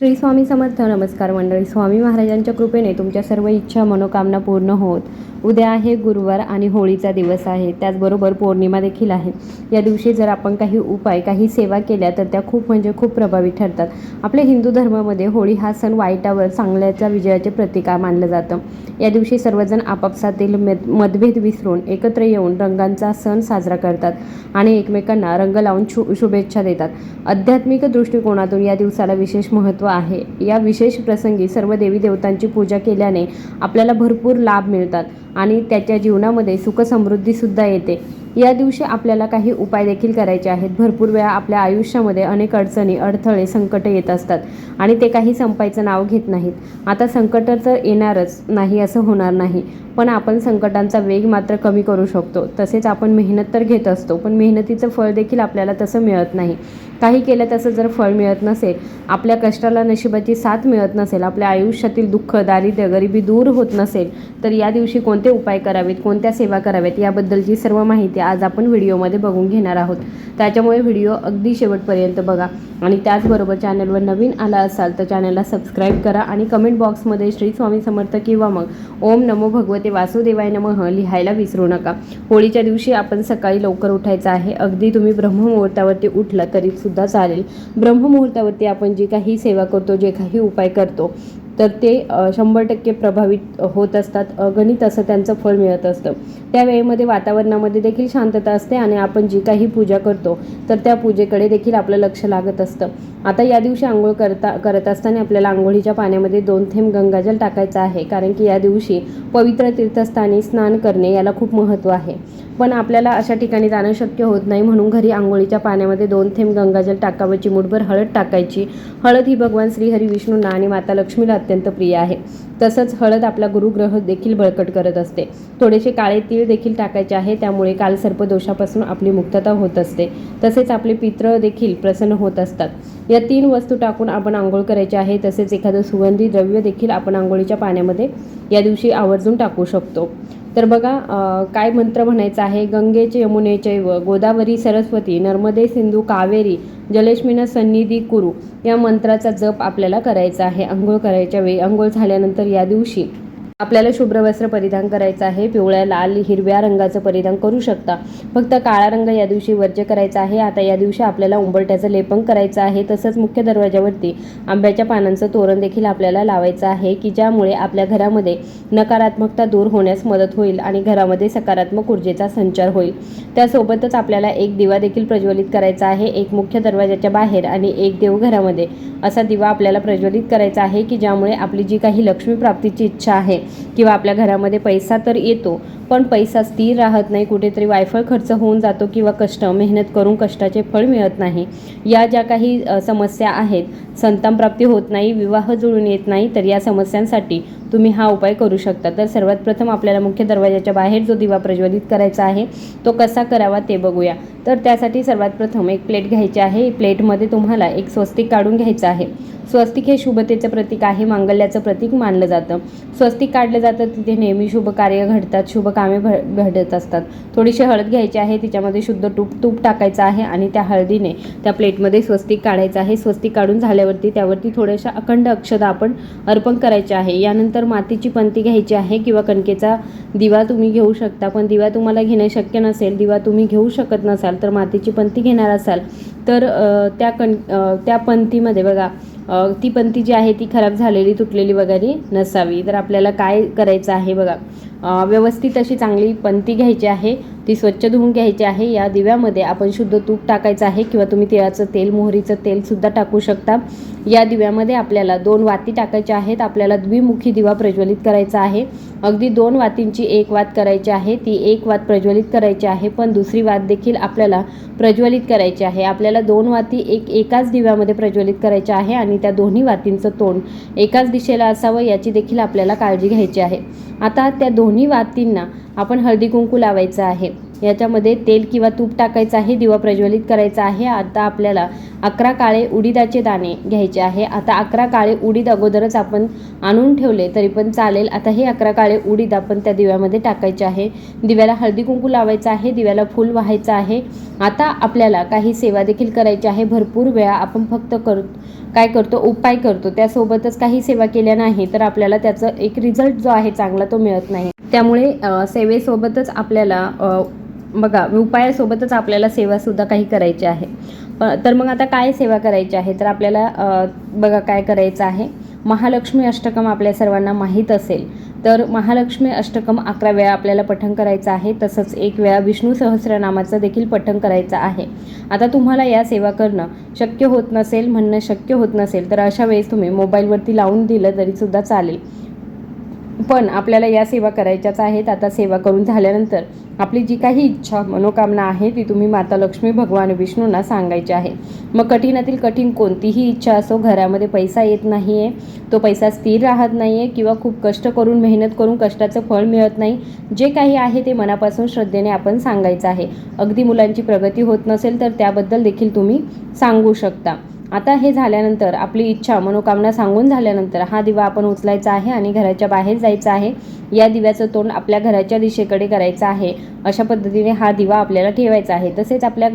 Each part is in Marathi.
श्री स्वामी समर्थ नमस्कार मंडळी. स्वामी महाराजांच्या कृपेने तुमच्या सर्व इच्छा मनोकामना पूर्ण होत. उद्या आहे गुरुवार आणि होळीचा दिवस आहे. त्याचबरोबर पौर्णिमा देखील आहे. या दिवशी जर आपण काही उपाय काही सेवा केल्या तर त्या खूप म्हणजे खूप प्रभावी ठरतात. आपल्या हिंदू धर्मामध्ये होळी हा सण वाईटावर चांगल्याच्या विजयाचे प्रतीक मानलं जातं. या दिवशी सर्वजण आपापसातील मेद- मतभेद विसरून एकत्र येऊन रंगांचा सण साजरा करतात आणि एकमेकांना रंग लावून शु शुभेच्छा देतात. आध्यात्मिक दृष्टिकोनातून या दिवसाला विशेष महत्त्व आहे. या विशेष प्रसंगी सर्व देवी देवतांची पूजा केल्याने आपल्याला भरपूर लाभ मिळतात आणि त्याच्या जीवनामध्ये सुखसमृद्धीसुद्धा येते. या दिवशी आपल्याला काही उपाय देखील करायचे आहेत. भरपूर वेळा आपल्या आयुष्यामध्ये अनेक अडचणी अडथळे संकट येत असतात आणि ते काही संपायचं नाव घेत नाहीत. आता संकट तर येणारच नाही असं होणार नाही. पण आपण संकटांचा वेग मात्र कमी करू शकतो. तसेच आपण मेहनत तर घेत असतो पण मेहनतीचं फळ देखील आपल्याला तसं मिळत नाही. काही केलं तसं जर फळ मिळत नसेल आपल्या कष्टाला नशिबाची साथ मिळत नसेल आपल्या आयुष्यातील दुःख दारिद्र्य गरिबी दूर होत नसेल तर या दिवशी कोणते उपाय करावेत कोणत्या सेवा कराव्यात याबद्दलची सर्व माहिती आज आपण व्हिडिओमध्ये बघून घेणार आहोत. त्याच्यामुळे व्हिडिओ अगदी शेवटपर्यंत बघा. आणि त्याचबरोबर चॅनलवर नवीन आला असाल तर चॅनलला सबस्क्राईब करा आणि कमेंट बॉक्समध्ये श्री स्वामी समर्थ किंवा मग ओम नमो भगवते वासुदेवाय नमः लिहायला विसरू नका. होळीच्या दिवशी आपण सकाळी लवकर उठायचं आहे. अगदी तुम्ही ब्रह्ममुहूर्तावरती उठला तरी सुद्धा चालेल. ब्रह्ममुहूर्तावरती आपण जी काही सेवा करतो जे काही उपाय करतो तर ते शंभर टक्के प्रभावित होत असतात. अगणित असं त्यांचं फळ मिळत असतं. त्या वेळेमध्ये वातावरणामध्ये देखील शांतता असते आणि आपण जी काही पूजा करतो तर त्या पूजेकडे देखील आपलं लक्ष लागत असतं. आता या दिवशी आंघोळ करता करत असताना आपल्याला आंघोळीच्या पाण्यामध्ये दोन थेंब गंगाजल टाकायचं आहे. कारण की या दिवशी पवित्र तीर्थस्थानी स्नान करणे याला खूप महत्त्व आहे. पण आपल्याला अशा ठिकाणी जाणं शक्य होत नाही. म्हणून घरी आंघोळीच्या पाण्यामध्ये दोन थेंब गंगाजल टाकावं चिमूटभर हळद टाकायची. हळद ही भगवान श्रीहरी विष्णूंना आणि माता लक्ष्मीला अत्यंत प्रिय आहे. तसंच हळद आपला गुरुग्रह देखील बळकट करत असते. थोडेसे काळे तीळ देखील टाकायचे आहे त्यामुळे काल सर्पदोषापासून आपली मुक्तता होत असते. तसेच आपले पित्र देखील प्रसन्न होत असतात. या तीन वस्तू टाकून आपण आंघोळ करायची आहे तसेच एखादं सुगंधी द्रव्य देखील आपण आंघोळीच्या पाण्यामध्ये या दिवशी आवर्जून टाकू शकतो. तर बघा काय मंत्र म्हणायचा आहे? गंगेचे यमुने व गोदावरी सरस्वती नर्मदे सिंधू कावेरी जलेश्मीनं सन्निधी कुरु या मंत्राचा जप आपल्याला करायचा आहे. आंघोळ करायच्या वेळी आंघोळ झाल्यानंतर या दिवशी आपल्याला शुभ्र वस्त्र परिधान करायचं आहे पिवळ्या लाल हिरव्या रंगाचं परिधान करू शकता. फक्त काळा रंग या दिवशी वर्ज्य करायचा आहे. आता या दिवशी आपल्याला उंबरट्याचं लेपन करायचं आहे. तसंच मुख्य दरवाजावरती आंब्याच्या पानांचं तोरण देखील आपल्याला लावायचं आहे की ज्यामुळे आपल्या घरामध्ये नकारात्मकता दूर होण्यास मदत होईल आणि घरामध्ये सकारात्मक ऊर्जेचा संचार होईल. त्यासोबतच आपल्याला एक दिवा देखील प्रज्वलित करायचा आहे एक मुख्य दरवाजाच्या बाहेर आणि एक देवघरामध्ये असा दिवा आपल्याला प्रज्वलित करायचा आहे की ज्यामुळे आपली जी काही लक्ष्मी प्राप्तीची इच्छा आहे किंवा आपल्या घरामध्ये पैसा तर येतो पण पैसा स्थिर राहत नाही. कुठेतरी वायफळ खर्च होऊन जातो किंवा कष्ट मेहनत करून कष्टाचे फळ मिळत नाही. या ज्या काही समस्या आहेत संतान प्राप्ती होत नाही विवाह जुळून येत नाही तर या समस्यांसाठी तुम्ही हा उपाय करू शकता. तर सर्वात प्रथम आपल्याला मुख्य दरवाजाच्या बाहेर जो दिवा प्रज्वलित करायचा आहे तो कसा करावा ते बघूया. तर त्यासाठी सर्वात प्रथम एक प्लेट घ्यायची आहे. प्लेटमध्ये तुम्हाला एक स्वस्तिक काढून घ्यायचं आहे. स्वस्तिक हे शुभतेचं प्रतीक आहे मांगल्याचं प्रतीक मानलं जातं. स्वस्तिक काढलं जातं तिथे नेहमी शुभ कार्य घडतात शुभ कामे घडत असतात. थोडीशी हळद घ्यायची आहे तिच्यामध्ये शुद्ध तूप तूप टाकायचं आहे आणि त्या हळदीने त्या प्लेटमध्ये स्वस्तिक काढायचं आहे. स्वस्तिक काढून झाल्यावरती त्यावरती थोड्याशा अखंड अक्षदा आपण अर्पण करायचे आहे. यानंतर मातीची पंती घ्यायची आहे किंवा कणकेचा दिवा तुम्ही घेऊ शकता. पण दिवा तुम्हाला घेणे शक्य नसेल दिवा तुम्ही घेऊ शकत नसाल तर मातीची पंती घेणार असाल तर त्या कण त्या पंथीमध्ये बघा ती पंती जी आहे ती खराब झालेली तुटलेली वगैरे नसावी. तर आपल्याला काय करायचं आहे बघा. व्यवस्थित अशी चांगली पंती घ्यायची आहे. ती स्वच्छ धुवून घ्यायची आहे. या दिव्यामध्ये आपण शुद्ध तूप टाकायचं आहे किंवा तुम्ही तिळाचं तेल मोहरीचं तेलसुद्धा टाकू शकता. या दिव्यामध्ये आपल्याला दोन वाती टाकायच्या आहेत. आपल्याला द्विमुखी दिवा प्रज्वलित करायचा आहे. अगदी दोन वातींची एक वात करायची आहे. ती एक वात प्रज्वलित करायची आहे पण दुसरी वात देखील आपल्याला प्रज्वलित करायची आहे. आपल्याला दोन वाती एक एकाच दिव्यामध्ये प्रज्वलित करायच्या आहे आणि त्या दोन्ही वातींचं तोंड एकाच दिशेला असावं याची देखील आपल्याला काळजी घ्यायची आहे. आता त्या दोन्ही वातींना आपण हळदी कुंकू लावायचं आहे. याच्यामध्ये तेल किंवा तूप टाकायचं आहे दिवा प्रज्वलित करायचा आहे. आता आपल्याला अकरा काळे उडीदाचे दाणे घ्यायचे आहे. आता अकरा काळे उडीद अगोदरच आपण आणून ठेवले तरी पण चालेल. आता हे अकरा काळे उडीद आपण त्या दिव्यामध्ये टाकायचे आहे. दिव्याला हळदी कुंकू लावायचं आहे दिव्याला फूल व्हायचं आहे. आता आपल्याला काही सेवा देखील करायची आहे. भरपूर वेळा आपण फक्त कर काय करतो उपाय करतो त्यासोबतच काही सेवा केल्या नाही तर आपल्याला त्याचं एक रिझल्ट जो आहे चांगला तो मिळत नाही. त्यामुळे सेवेसोबतच आपल्याला बघा उपायासोबतच आपल्याला सेवासुद्धा काही करायची आहे. प- तर मग आता काय सेवा करायची आहे? तर आपल्याला बघा काय करायचं आहे. महालक्ष्मी अष्टकम आपल्या सर्वांना माहीत असेल. तर महालक्ष्मी अष्टकम अकरा वेळा आपल्याला पठण करायचं आहे तसंच एक वेळा विष्णू सहस्रनामाचं देखील पठण करायचं आहे. आता तुम्हाला या सेवा करणं शक्य होत नसेल म्हणणं शक्य होत नसेल तर अशा वेळेस तुम्ही मोबाईलवरती लावून दिलं तरीसुद्धा चालेल. पण आपल्याला या सेवा करायच्याच आहेत. आता सेवा करून झाल्यानंतर आपली जी काही इच्छा मनोकामना आहे ती तुम्ही माता लक्ष्मी भगवान विष्णूंना सांगायची आहे. मग कठीणातील कठीण कोणतीही इच्छा असो घरामध्ये पैसा येत नाही आहे तो पैसा स्थिर राहत नाही आहे किंवा खूप कष्ट करून मेहनत करून कष्टाचं फळ मिळत नाही जे काही आहे ते मनापासून श्रद्धेने आपण सांगायचं आहे. अगदी मुलांची प्रगती होत नसेल तर त्याबद्दल देखील तुम्ही सांगू शकता. आता हे झाल्यानंतर आपली इच्छा मनोकामना सांगून झाल्यानंतर हा दिवा आपण उचलायचा आहे आणि घराच्या बाहेर जायचं आहे. या दिव्याचं तोंड आपल्या घराच्या दिशेकडे करायचं आहे. अशा पद्धतीने हा दिवा आपल्याला ठेवायचा आहे. तसेच आपल्या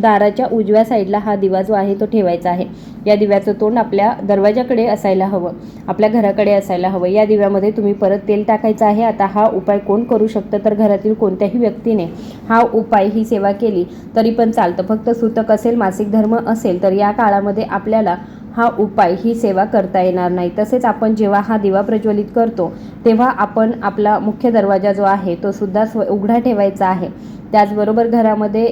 दाराच्या उजव्या साईडला हा दिवा जो आहे तो ठेवायचा आहे. या दिव्याचं तोंड आपल्या दरवाजाकडे असायला हवं. आपल्या घराकडे असायला हवं. या दिव्यामध्ये तुम्ही परत तेल टाकायचं आहे. आता हा उपाय कोण करू शकतं? तर घरातील कोणत्याही व्यक्तीने हा उपाय ही सेवा केली तरी पण चालतं. फक्त सुतक असेल मासिक धर्म असेल तर या काळामध्ये आपल्याला हा उपाय ही सेवा करता येणार नाही. तसेच आपण जेव्हा हा दिवा प्रज्वलित करतो तेव्हा आपण आपला मुख्य दरवाजा जो आहे तो सुद्धा स्व उघडा ठेवायचा आहे. त्याचबरोबर घरामध्ये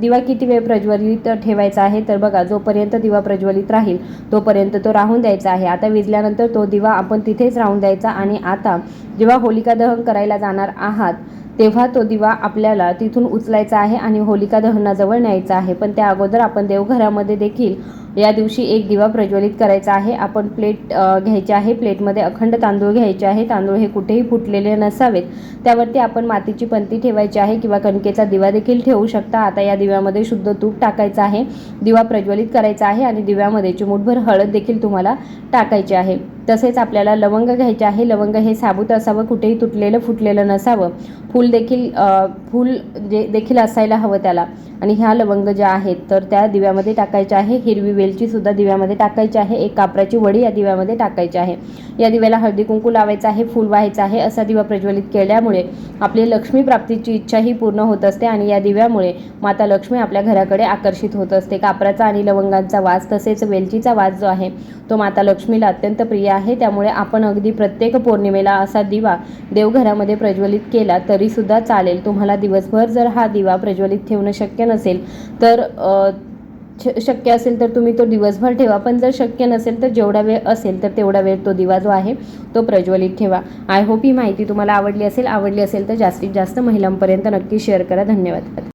दिवा किती वेळ प्रज्वलित ठेवायचा आहे तर बघा जोपर्यंत दिवा प्रज्वलित राहील तोपर्यंत तो राहून द्यायचा आहे. आता विजल्यानंतर तो दिवा आपण तिथेच राहून द्यायचा आणि आता जेव्हा होलिका दहन करायला जाणार आहात तेव्हा तो दिवा आपल्याला तिथून उचलायचा आहे आणि होलिका दहनाजवळ न्यायचा आहे. पण त्या अगोदर आपण देवघरामध्ये देखील या दिवशी एक दिवा प्रज्वलित करायचा आहे. आपण प्लेट घ्यायचे घ्यायची आहे. प्लेटमध्ये अखंड तांदूळ घ्यायचे आहे. तांदूळ हे कुठेही फुटलेले नसावेत. त्यावरती आपण मातीची पंती ठेवायची आहे किंवा कणकेचा दिवा देखील ठेवू शकता. आता या दिव्यामध्ये शुद्ध तूप टाकायचं आहे. दिवा प्रज्वलित करायचा आहे आणि दिव्यामध्ये चिमूटभर हळद देखील तुम्हाला टाकायची आहे. तसेच आपल्याला लवंग घ्यायचे आहे. लवंग हे साबूत असावं कुठेही तुटलेलं फुटलेलं नसावं. फूल देखील फूल जे देखील असायला हवं त्याला. आणि ह्या लवंग ज्या आहेत तर त्या दिव्यामध्ये टाकायच्या आहे. हिरवी वेलची सुद्धा दिव्यामध्ये टाकायची आहे. एक कापराची वडी या दिव्यामध्ये टाकायची आहे. या दिव्याला हळदी कुंकू लावायचं आहे फूल व्हायचं आहे असा दिवा प्रज्वलित केल्यामुळे आपली लक्ष्मी प्राप्तीची इच्छाही पूर्ण होत असते आणि या दिव्यामुळे माता लक्ष्मी आपल्या घराकडे आकर्षित होत असते. कापराचा आणि लवंगांचा वास तसेच वेलचीचा वास जो आहे तो माता लक्ष्मीला अत्यंत प्रिय आहे. त्यामुळे आपण अगदी प्रत्येक पौर्णिमेला असा दिवा देवघरामध्ये प्रज्वलित केला तरीसुद्धा चालेल. तुम्हाला दिवसभर जर हा दिवा प्रज्वलित ठेवणं शक्य नसेल तर शक्य असेल तर तुम्ही तो दिवसभर ठेवा. पण जर शक्य नसेल तर जेवढा वेळ असेल तर तेवढा वेळ तो दिवा जो आहे तो प्रज्वलित ठेवा. आय होप ही माहिती तुम्हाला आवडली असेल. आवडली असेल तर जास्तीत जास्त महिलांपर्यंत नक्की शेअर करा. धन्यवाद.